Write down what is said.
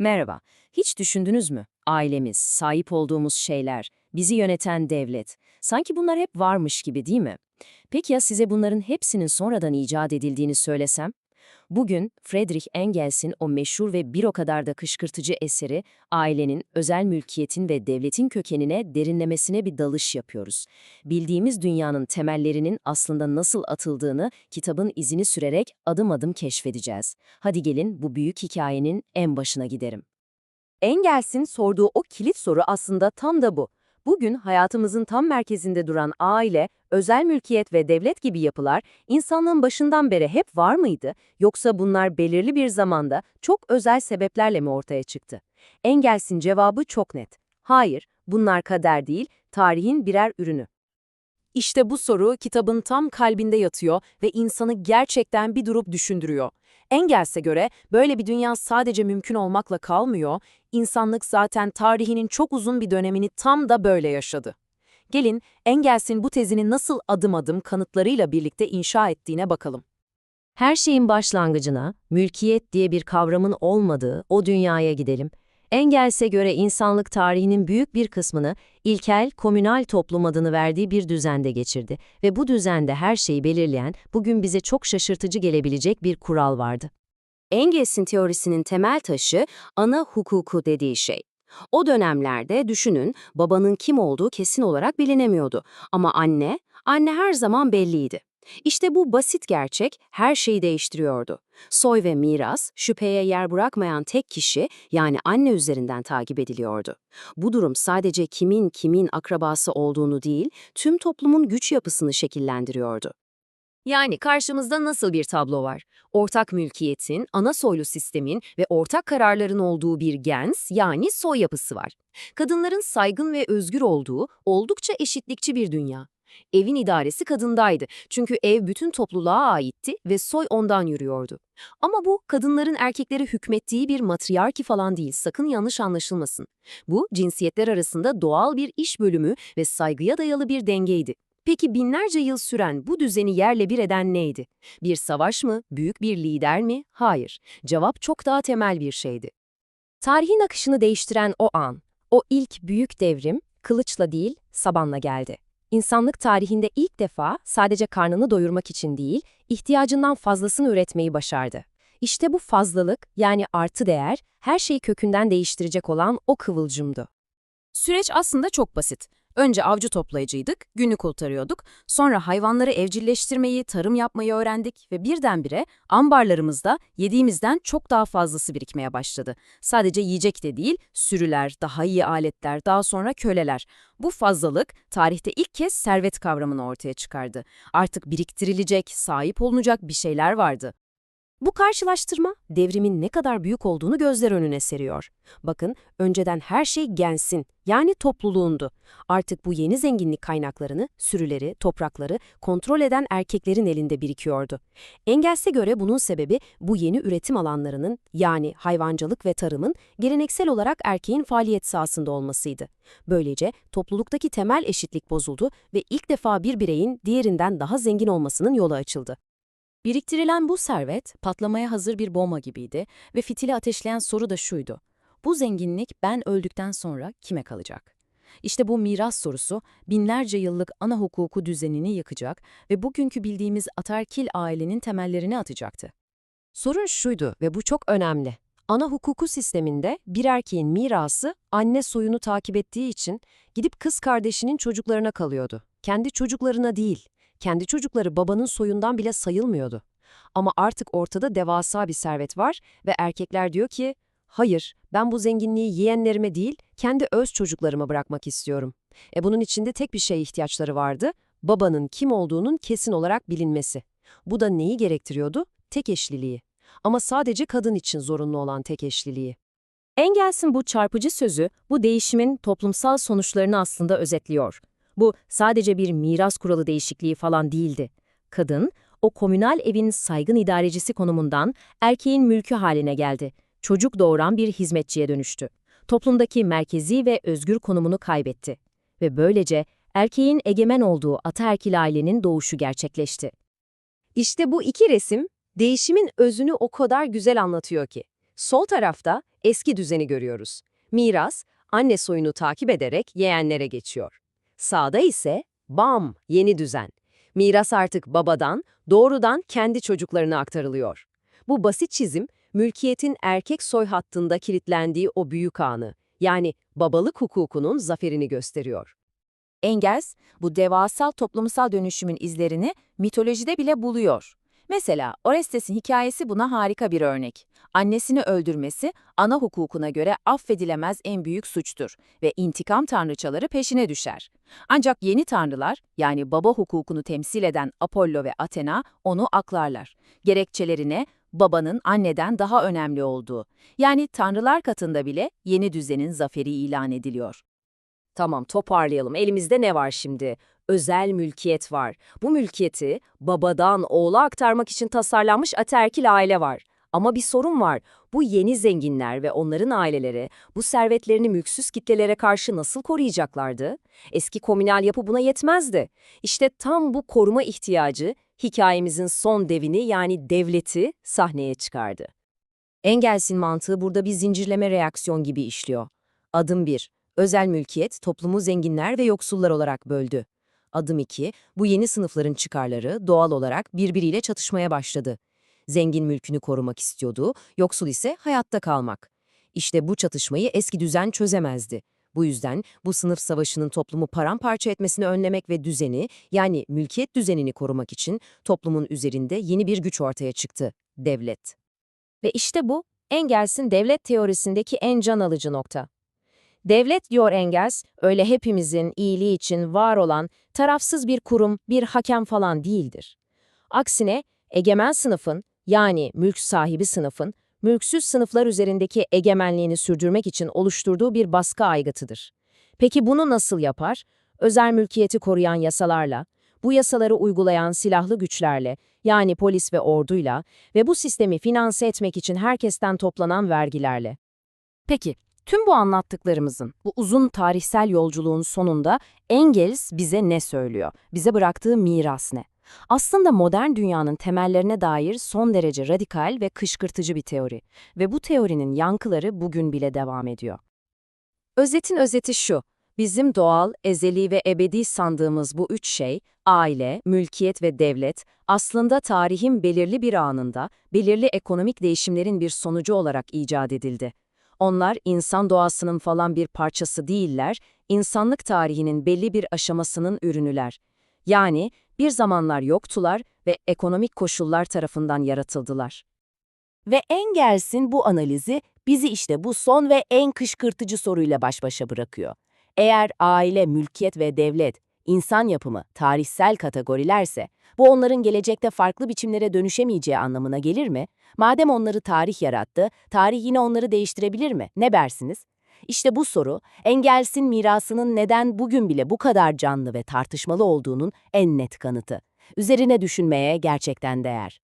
Merhaba. Hiç düşündünüz mü? Ailemiz, sahip olduğumuz şeyler, bizi yöneten devlet. Sanki bunlar hep varmış gibi değil mi? Peki ya size bunların hepsinin sonradan icat edildiğini söylesem? Bugün Friedrich Engels'in o meşhur ve bir o kadar da kışkırtıcı eseri ailenin, özel mülkiyetin ve devletin kökenine derinlemesine bir dalış yapıyoruz. Bildiğimiz dünyanın temellerinin aslında nasıl atıldığını kitabın izini sürerek adım adım keşfedeceğiz. Hadi gelin bu büyük hikayenin en başına giderim. Engels'in sorduğu o kilit soru aslında tam da bu. Bugün hayatımızın tam merkezinde duran aile, özel mülkiyet ve devlet gibi yapılar insanlığın başından beri hep var mıydı yoksa bunlar belirli bir zamanda çok özel sebeplerle mi ortaya çıktı? Engels'in cevabı çok net. Hayır, bunlar kader değil, tarihin birer ürünü. İşte bu soru kitabın tam kalbinde yatıyor ve insanı gerçekten bir durup düşündürüyor. Engels'e göre böyle bir dünya sadece mümkün olmakla kalmıyor, insanlık zaten tarihinin çok uzun bir dönemini tam da böyle yaşadı. Gelin Engels'in bu tezini nasıl adım adım kanıtlarıyla birlikte inşa ettiğine bakalım. Her şeyin başlangıcına, mülkiyet diye bir kavramın olmadığı o dünyaya gidelim. Engels'e göre insanlık tarihinin büyük bir kısmını ilkel, komünal toplum adını verdiği bir düzende geçirdi ve bu düzende her şeyi belirleyen, bugün bize çok şaşırtıcı gelebilecek bir kural vardı. Engels'in teorisinin temel taşı ana hukuku dediği şey. O dönemlerde düşünün babanın kim olduğu kesin olarak bilinemiyordu ama anne, anne her zaman belliydi. İşte bu basit gerçek her şeyi değiştiriyordu. Soy ve miras, şüpheye yer bırakmayan tek kişi yani anne üzerinden takip ediliyordu. Bu durum sadece kimin kimin akrabası olduğunu değil, tüm toplumun güç yapısını şekillendiriyordu. Yani karşımızda nasıl bir tablo var? Ortak mülkiyetin, ana soylu sistemin ve ortak kararların olduğu bir gens yani soy yapısı var. Kadınların saygın ve özgür olduğu oldukça eşitlikçi bir dünya. Evin idaresi kadındaydı çünkü ev bütün topluluğa aitti ve soy ondan yürüyordu. Ama bu kadınların erkeklere hükmettiği bir matriarki falan değil sakın yanlış anlaşılmasın. Bu cinsiyetler arasında doğal bir iş bölümü ve saygıya dayalı bir dengeydi. Peki binlerce yıl süren bu düzeni yerle bir eden neydi? Bir savaş mı? Büyük bir lider mi? Hayır. Cevap çok daha temel bir şeydi. Tarihin akışını değiştiren o an, o ilk büyük devrim, kılıçla değil, sabanla geldi. İnsanlık tarihinde ilk defa sadece karnını doyurmak için değil, ihtiyacından fazlasını üretmeyi başardı. İşte bu fazlalık, yani artı değer, her şeyi kökünden değiştirecek olan o kıvılcımdı. Süreç aslında çok basit. Önce avcı toplayıcıydık, günü kurtarıyorduk. Sonra hayvanları evcilleştirmeyi, tarım yapmayı öğrendik ve birdenbire ambarlarımızda yediğimizden çok daha fazlası birikmeye başladı. Sadece yiyecek de değil, sürüler, daha iyi aletler, daha sonra köleler. Bu fazlalık tarihte ilk kez servet kavramını ortaya çıkardı. Artık biriktirilecek, sahip olunacak bir şeyler vardı. Bu karşılaştırma devrimin ne kadar büyük olduğunu gözler önüne seriyor. Bakın, önceden her şey gensin, yani topluluğundu. Artık bu yeni zenginlik kaynaklarını, sürüleri, toprakları kontrol eden erkeklerin elinde birikiyordu. Engels'e göre bunun sebebi bu yeni üretim alanlarının, yani hayvancılık ve tarımın geleneksel olarak erkeğin faaliyet sahasında olmasıydı. Böylece topluluktaki temel eşitlik bozuldu ve ilk defa bir bireyin diğerinden daha zengin olmasının yolu açıldı. Biriktirilen bu servet patlamaya hazır bir bomba gibiydi ve fitili ateşleyen soru da şuydu. Bu zenginlik ben öldükten sonra kime kalacak? İşte bu miras sorusu binlerce yıllık ana hukuku düzenini yıkacak ve bugünkü bildiğimiz atarkil ailenin temellerini atacaktı. Sorun şuydu ve bu çok önemli. Ana hukuku sisteminde bir erkeğin mirası anne soyunu takip ettiği için gidip kız kardeşinin çocuklarına kalıyordu. Kendi çocuklarına değil. Kendi çocukları babanın soyundan bile sayılmıyordu. Ama artık ortada devasa bir servet var ve erkekler diyor ki, hayır ben bu zenginliği yeğenlerime değil kendi öz çocuklarıma bırakmak istiyorum. E bunun içinde tek bir şeye ihtiyaçları vardı, babanın kim olduğunun kesin olarak bilinmesi. Bu da neyi gerektiriyordu? Tek eşliliği. Ama sadece kadın için zorunlu olan tek eşliliği. Engels'in bu çarpıcı sözü bu değişimin toplumsal sonuçlarını aslında özetliyor. Bu sadece bir miras kuralı değişikliği falan değildi. Kadın, o komünal evin saygın idarecisi konumundan erkeğin mülkü haline geldi. Çocuk doğuran bir hizmetçiye dönüştü. Toplumdaki merkezi ve özgür konumunu kaybetti. Ve böylece erkeğin egemen olduğu ataerkil ailenin doğuşu gerçekleşti. İşte bu iki resim, değişimin özünü o kadar güzel anlatıyor ki. Sol tarafta eski düzeni görüyoruz. Miras, anne soyunu takip ederek yeğenlere geçiyor. Sağda ise bam, yeni düzen. Miras artık babadan, doğrudan kendi çocuklarına aktarılıyor. Bu basit çizim, mülkiyetin erkek soy hattında kilitlendiği o büyük anı, yani babalık hukukunun zaferini gösteriyor. Engels, bu devasal toplumsal dönüşümün izlerini mitolojide bile buluyor. Mesela Orestes'in hikayesi buna harika bir örnek. Annesini öldürmesi, ana hukukuna göre affedilemez en büyük suçtur ve intikam tanrıçaları peşine düşer. Ancak yeni tanrılar, yani baba hukukunu temsil eden Apollo ve Athena onu aklarlar. Gerekçelerine babanın anneden daha önemli olduğu, yani tanrılar katında bile yeni düzenin zaferi ilan ediliyor. Tamam toparlayalım. Elimizde ne var şimdi? Özel mülkiyet var. Bu mülkiyeti babadan oğula aktarmak için tasarlanmış ataerkil aile var. Ama bir sorun var. Bu yeni zenginler ve onların aileleri bu servetlerini mülksüz kitlelere karşı nasıl koruyacaklardı? Eski komünal yapı buna yetmezdi. İşte tam bu koruma ihtiyacı hikayemizin son devini yani devleti sahneye çıkardı. Engels'in mantığı burada bir zincirleme reaksiyon gibi işliyor. Adım 1. Özel mülkiyet toplumu zenginler ve yoksullar olarak böldü. Adım 2. Bu yeni sınıfların çıkarları doğal olarak birbiriyle çatışmaya başladı. Zengin mülkünü korumak istiyordu, yoksul ise hayatta kalmak. İşte bu çatışmayı eski düzen çözemezdi. Bu yüzden bu sınıf savaşının toplumu paramparça etmesini önlemek ve düzeni, yani mülkiyet düzenini korumak için toplumun üzerinde yeni bir güç ortaya çıktı, devlet. Ve işte bu, Engels'in devlet teorisindeki en can alıcı nokta. Devlet diyor Engels, öyle hepimizin iyiliği için var olan tarafsız bir kurum, bir hakem falan değildir. Aksine egemen sınıfın, yani mülk sahibi sınıfın, mülksüz sınıflar üzerindeki egemenliğini sürdürmek için oluşturduğu bir baskı aygıtıdır. Peki bunu nasıl yapar? Özel mülkiyeti koruyan yasalarla, bu yasaları uygulayan silahlı güçlerle, yani polis ve orduyla ve bu sistemi finanse etmek için herkesten toplanan vergilerle. Peki, tüm bu anlattıklarımızın, bu uzun tarihsel yolculuğun sonunda Engels bize ne söylüyor? Bize bıraktığı miras ne? Aslında modern dünyanın temellerine dair son derece radikal ve kışkırtıcı bir teori ve bu teorinin yankıları bugün bile devam ediyor. Özetin özeti şu, bizim doğal, ezeli ve ebedi sandığımız bu üç şey, aile, mülkiyet ve devlet, aslında tarihin belirli bir anında, belirli ekonomik değişimlerin bir sonucu olarak icat edildi. Onlar insan doğasının falan bir parçası değiller, insanlık tarihinin belli bir aşamasının ürünüler. Yani bir zamanlar yoktular ve ekonomik koşullar tarafından yaratıldılar. Ve Engels'in bu analizi bizi işte bu son ve en kışkırtıcı soruyla baş başa bırakıyor. Eğer aile, mülkiyet ve devlet, insan yapımı, tarihsel kategorilerse, bu onların gelecekte farklı biçimlere dönüşemeyeceği anlamına gelir mi? Madem onları tarih yarattı, tarih yine onları değiştirebilir mi? Ne dersiniz? İşte bu soru, Engels'in mirasının neden bugün bile bu kadar canlı ve tartışmalı olduğunun en net kanıtı. Üzerine düşünmeye gerçekten değer.